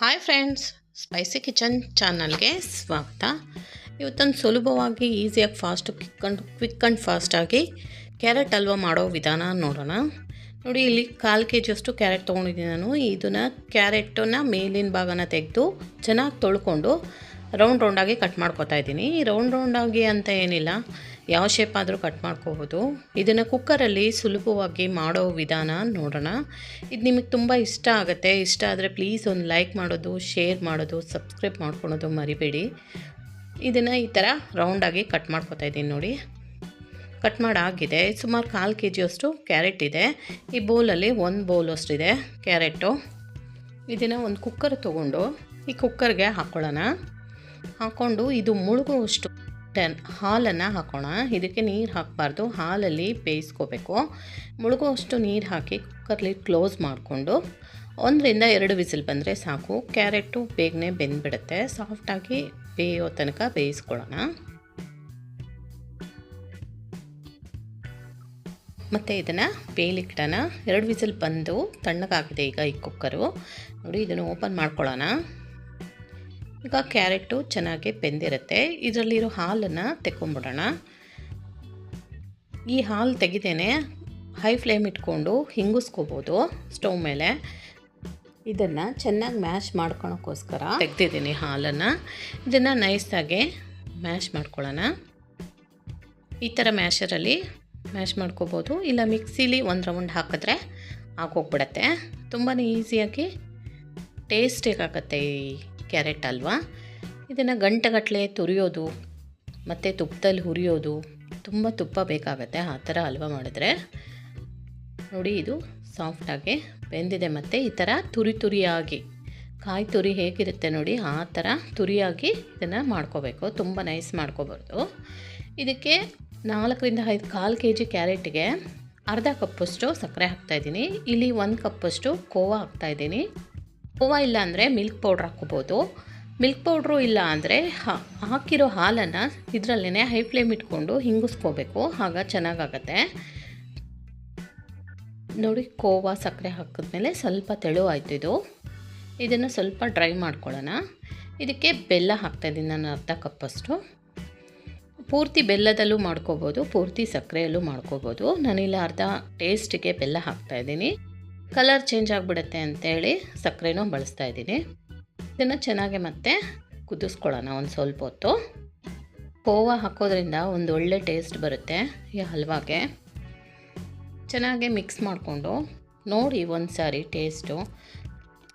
Hi friends spicy kitchen ಚಾನಲ್ಗೆ ಸ್ವಾಗತ. ಇವತ್ತೊಂದು ಸುಲಭವಾಗಿ ಈಸಿಯಾಗಿ fast quick and quick and ಫಾಸ್ಟಾಗಿ ಕ್ಯಾರೆಟ್ ಹಲ್ವಾ ಮಾಡೋ ವಿಧಾನ ನೋಡೋಣ. ನೋಡಿ, ಇಲ್ಲಿ ಕಾಲು ಕೆ ಜಿಯಷ್ಟು ಕ್ಯಾರೆಟ್ ತೊಗೊಂಡಿದ್ದೀನಿ ನಾನು. ಇದನ್ನು ಕ್ಯಾರೆಟನ್ನು ಮೇಲಿನ ಭಾಗನ ತೆಗೆದು ಚೆನ್ನಾಗಿ ತೊಳ್ಕೊಂಡು ರೌಂಡ್ ರೌಂಡಾಗಿ ಕಟ್ ಮಾಡ್ಕೊತಾ ಇದ್ದೀನಿ. ರೌಂಡ್ ರೌಂಡಾಗಿ ಅಂತ ಏನಿಲ್ಲ. ಯಾವ ಶೇಪ್ ಆದರೂ ಕಟ್ ಮಾಡ್ಕೋಬೋದು. ಇದನ್ನು ಕುಕ್ಕರಲ್ಲಿ ಸುಲಭವಾಗಿ ಮಾಡೋ ವಿಧಾನ ನೋಡೋಣ. ಇದು ನಿಮಗೆ ತುಂಬ ಇಷ್ಟ ಆಗುತ್ತೆ. ಇಷ್ಟ ಆದರೆ ಪ್ಲೀಸ್ ಒಂದು ಲೈಕ್ ಮಾಡೋದು ಶೇರ್ ಮಾಡೋದು ಸಬ್ಸ್ಕ್ರೈಬ್ ಮಾಡ್ಕೊಳೋದು ಮರಿಬೇಡಿ. ಇದನ್ನು ಈ ಥರ ರೌಂಡಾಗಿ ಕಟ್ ಮಾಡ್ಕೊತಾ ಇದ್ದೀನಿ ನೋಡಿ. ಕಟ್ ಮಾಡಾಗಿದೆ. ಸುಮಾರು ಕಾಲು ಕೆ ಜಿಯಷ್ಟು ಕ್ಯಾರೆಟ್ ಇದೆ. ಈ ಬೌಲಲ್ಲಿ ಒಂದು ಬೌಲ್ ಅಷ್ಟಿದೆ ಕ್ಯಾರೆಟು ಇದನ್ನು ಒಂದು ಕುಕ್ಕರ್ ತೊಗೊಂಡು ಈ ಕುಕ್ಕರ್ಗೆ ಹಾಕ್ಕೊಳ್ಳೋಣ ಹಾಕ್ಕೊಂಡು ಇದು ಮುಳುಗುವಷ್ಟು ಟೆನ್ ಹಾಲನ್ನು ಹಾಕೋಣ. ಇದಕ್ಕೆ ನೀರು ಹಾಕಬಾರ್ದು. ಹಾಲಲ್ಲಿ ಬೇಯಿಸ್ಕೋಬೇಕು. ಮುಳುಗುವಷ್ಟು ನೀರು ಹಾಕಿ ಕುಕ್ಕರ್ಲಿ ಕ್ಲೋಸ್ ಮಾಡಿಕೊಂಡು ಒಂದರಿಂದ ಎರಡು ವಿಸಿಲ್ ಬಂದರೆ ಸಾಕು. ಕ್ಯಾರೆಟು ಬೇಗನೆ ಬೆಂದ್ಬಿಡುತ್ತೆ. ಸಾಫ್ಟಾಗಿ ಬೇಯೋ ತನಕ ಬೇಯಿಸ್ಕೊಳ್ಳೋಣ. ಮತ್ತು ಇದನ್ನು ಬೇಯಲಿಕ್ಕಿಡೋಣ. ಎರಡು ವಿಸಿಲ್ ಬಂದು ತಣ್ಣಗಾಗಿದೆ ಈಗ ಈ ಕುಕ್ಕರು. ನೋಡಿ, ಇದನ್ನು ಓಪನ್ ಮಾಡ್ಕೊಳ್ಳೋಣ. ಈಗ ಕ್ಯಾರೆಟು ಚೆನ್ನಾಗಿ ಬೆಂದಿರುತ್ತೆ. ಇದರಲ್ಲಿರೋ ಹಾಲನ್ನು ತೆಕ್ಕೊಂಬಿಡೋಣ. ಈ ಹಾಲು ತೆಗಿದೇನೆ ಹೈ ಫ್ಲೇಮ್ ಇಟ್ಕೊಂಡು ಹಿಂಗಿಸ್ಕೋಬೋದು ಸ್ಟವ್ ಮೇಲೆ. ಇದನ್ನು ಚೆನ್ನಾಗಿ ಮ್ಯಾಶ್ ಮಾಡ್ಕೊಳಕ್ಕೋಸ್ಕರ ತೆಗ್ದಿದ್ದೀನಿ ಹಾಲನ್ನು. ಇದನ್ನು ನೈಸಾಗಿ ಮ್ಯಾಶ್ ಮಾಡ್ಕೊಳ್ಳೋಣ. ಈ ಥರ ಮ್ಯಾಶರಲ್ಲಿ ಮ್ಯಾಶ್ ಮಾಡ್ಕೋಬೋದು. ಇಲ್ಲ ಮಿಕ್ಸಿಲಿ ಒಂದು ರೌಂಡ್ ಹಾಕಿದ್ರೆ ಆಗೋಗ್ಬಿಡತ್ತೆ. ತುಂಬಾ ಈಸಿಯಾಗಿ ಟೇಸ್ಟಿಗಾಗತ್ತೆ ಈ ಕ್ಯಾರೆಟ್ ಅಲ್ವಾ? ಇದನ್ನು ಗಂಟೆಗಟ್ಟಲೆ ತುರಿಯೋದು, ಮತ್ತು ತುಪ್ಪದಲ್ಲಿ ಹುರಿಯೋದು, ತುಂಬ ತುಪ್ಪ ಬೇಕಾಗತ್ತೆ, ಆ ಥರ ಹಲ್ವ ಮಾಡಿದ್ರೆ? ನೋಡಿ, ಇದು ಸಾಫ್ಟಾಗಿ ಬೆಂದಿದೆ. ಮತ್ತು ಈ ಥರ ತುರಿ ತುರಿಯಾಗಿ, ಕಾಯಿ ತುರಿ ಹೇಗಿರುತ್ತೆ ನೋಡಿ, ಆ ಥರ ತುರಿಯಾಗಿ ಇದನ್ನು ಮಾಡ್ಕೋಬೇಕು. ತುಂಬ ನೈಸ್ ಮಾಡ್ಕೋಬಾರ್ದು. ಇದಕ್ಕೆ ನಾಲ್ಕರಿಂದ ಐದು ಕಾಲು ಕೆ ಜಿ ಕ್ಯಾರೆಟ್ಗೆ ಅರ್ಧ ಕಪ್ಪಷ್ಟು ಸಕ್ಕರೆ ಹಾಕ್ತಾಯಿದ್ದೀನಿ ಇಲ್ಲಿ ಒಂದು ಕಪ್ಪಷ್ಟು ಕೋವಾ ಹಾಕ್ತಾಯಿದ್ದೀನಿ ಕೋವಾ ಇಲ್ಲ ಅಂದರೆ ಮಿಲ್ಕ್ ಪೌಡ್ರ್ ಹಾಕ್ಕೋಬೋದು. ಮಿಲ್ಕ್ ಪೌಡ್ರು ಇಲ್ಲ ಅಂದರೆ ಹಾಕಿರೋ ಹಾಲನ್ನು ಇದರಲ್ಲೇ ಹೈ ಫ್ಲೇಮ್ ಇಟ್ಕೊಂಡು ಹಿಂಗಿಸ್ಕೋಬೇಕು. ಆಗ ಚೆನ್ನಾಗಾಗತ್ತೆ. ನೋಡಿ, ಕೋವಾ ಸಕ್ಕರೆ ಹಾಕಿದ್ಮೇಲೆ ಸ್ವಲ್ಪ ತೆಳು ಆಯಿತು ಇದು. ಇದನ್ನು ಸ್ವಲ್ಪ ಡ್ರೈ ಮಾಡ್ಕೊಳ್ಳೋಣ. ಇದಕ್ಕೆ ಬೆಲ್ಲ ಹಾಕ್ತಾಯಿದ್ದೀನಿ ನಾನು ಅರ್ಧ ಕಪ್ಪಷ್ಟು ಪೂರ್ತಿ ಬೆಲ್ಲದಲ್ಲೂ ಮಾಡ್ಕೋಬೋದು, ಪೂರ್ತಿ ಸಕ್ಕರೆಯಲ್ಲೂ ಮಾಡ್ಕೋಬೋದು. ನಾನಿಲ್ಲ ಅರ್ಧ ಟೇಸ್ಟಿಗೆ ಬೆಲ್ಲ ಹಾಕ್ತಾಯಿದ್ದೀನಿ ಕಲರ್ ಚೇಂಜ್ ಆಗಿಬಿಡುತ್ತೆ ಅಂತೇಳಿ ಸಕ್ಕರೆನೂ ಬಳಸ್ತಾ ಇದ್ದೀನಿ. ಇದನ್ನು ಚೆನ್ನಾಗಿ ಮತ್ತೆ ಕುದಿಸ್ಕೊಳ್ಳೋಣ ಒಂದು ಸ್ವಲ್ಪ ಹೊತ್ತು. ಕೋವಾ ಹಾಕೋದ್ರಿಂದ ಒಂದು ಒಳ್ಳೆ ಟೇಸ್ಟ್ ಬರುತ್ತೆ ಈ ಹಲ್ವಾಗೆ. ಚೆನ್ನಾಗಿ ಮಿಕ್ಸ್ ಮಾಡಿಕೊಂಡು ನೋಡಿ ಒಂದು ಸಾರಿ ಟೇಸ್ಟು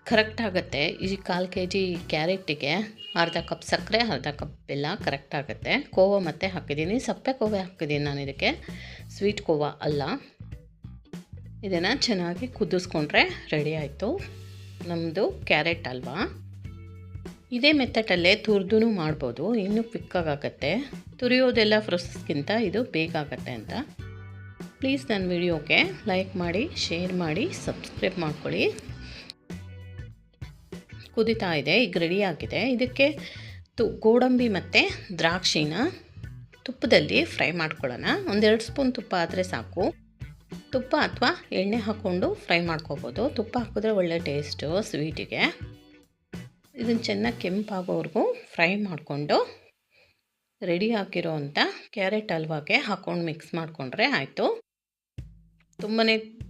ಕರೆಕ್ಟ್ ಆಗುತ್ತೆ. ಈ ಕಾಲು ಕೆ ಜಿ ಕ್ಯಾರೆಟಿಗೆ ಅರ್ಧ ಕಪ್ ಸಕ್ಕರೆ, ಅರ್ಧ ಕಪ್ ಬೆಲ್ಲ ಕರೆಕ್ಟ್ ಆಗುತ್ತೆ. ಕೋವಾ ಮತ್ತೆ ಹಾಕಿದ್ದೀನಿ. ಸಪ್ಪೆ ಕೋವೆ ಹಾಕಿದ್ದೀನಿ ನಾನು ಇದಕ್ಕೆ. ಸ್ವೀಟ್ ಕೋವಾ ಅಲ್ಲ. ಇದನ್ನು ಚೆನ್ನಾಗಿ ಕುದಿಸ್ಕೊಂಡ್ರೆ ರೆಡಿ ಆಯಿತು. ನಮ್ಮದು ಕ್ಯಾರೆಟ್ ಅಲ್ವಾ? ಇದೇ ಮೆಥಡಲ್ಲೇ ತುರಿದು ಮಾಡ್ಬೋದು, ಇನ್ನೂ ಕ್ವಿಕ್ಕಾಗತ್ತೆ ತುರಿಯೋದೆಲ್ಲ ಪ್ರೊಸೆಸ್ಗಿಂತ ಇದು ಬೇಗ ಆಗುತ್ತೆ ಅಂತ. ಪ್ಲೀಸ್ ನನ್ನ ವಿಡಿಯೋಗೆ ಲೈಕ್ ಮಾಡಿ, ಶೇರ್ ಮಾಡಿ, ಸಬ್ಸ್ಕ್ರೈಬ್ ಮಾಡ್ಕೊಳ್ಳಿ. ಕುದಿತಾ ಇದೆ, ಈಗ ರೆಡಿ ಆಗಿದೆ. ಇದಕ್ಕೆ ತು, ಗೋಡಂಬಿ ಮತ್ತು ದ್ರಾಕ್ಷಿನ ತುಪ್ಪದಲ್ಲಿ ಫ್ರೈ ಮಾಡ್ಕೊಳ್ಳೋಣ. ಒಂದೆರಡು ಸ್ಪೂನ್ ತುಪ್ಪ ಆದರೆ ಸಾಕು. ತುಪ್ಪ ಅಥವಾ ಎಣ್ಣೆ ಹಾಕ್ಕೊಂಡು ಫ್ರೈ ಮಾಡ್ಕೋಬೋದು. ತುಪ್ಪ ಹಾಕಿದ್ರೆ ಒಳ್ಳೆ ಟೇಸ್ಟು, ಸ್ವೀಟಿಗೆ. ಇದನ್ನು ಚೆನ್ನಾಗಿ ಕೆಂಪಾಗೋವರೆಗೂ ಫ್ರೈ ಮಾಡಿಕೊಂಡು ರೆಡಿ ಹಾಕಿರೋ ಅಂಥ ಕ್ಯಾರೆಟ್ ಹಲ್ವಾಗೆ ಹಾಕ್ಕೊಂಡು ಮಿಕ್ಸ್ ಮಾಡಿಕೊಂಡ್ರೆ ಆಯಿತು. ತುಂಬಾ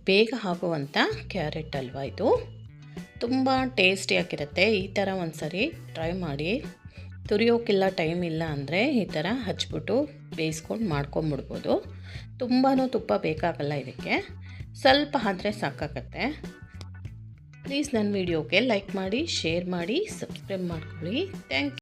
ಬೇಗ ಆಗುವಂಥ ಕ್ಯಾರೆಟ್ ಹಲ್ವ ಇದು. ತುಂಬ ಟೇಸ್ಟಿಯಾಗಿರುತ್ತೆ ಈ ಥರ ಒಂದು ಸರಿ ಟ್ರೈ ಮಾಡಿ. ತುರಿಯೋಕ್ಕಿಲ್ಲ ಟೈಮ್ ಇಲ್ಲ ಅಂದರೆ ಈ ಥರ ಹಚ್ಬಿಟ್ಟು ಬೇಯಿಸ್ಕೊಂಡು ಮಾಡ್ಕೊಂಬಿಡ್ಬೋದು. ತುಂಬಾ ತುಪ್ಪ ಬೇಕಾಗಲ್ಲ ಇದಕ್ಕೆ. ಸ್ವಲ್ಪ ಆದರೆ ಸಾಕಾಗತ್ತೆ. ಪ್ಲೀಸ್ ನನ್ನ ವಿಡಿಯೋಗೆ ಲೈಕ್ ಮಾಡಿ, ಶೇರ್ ಮಾಡಿ, ಸಬ್ಸ್ಕ್ರೈಬ್ ಮಾಡ್ಕೊಳ್ಳಿ. Thank you.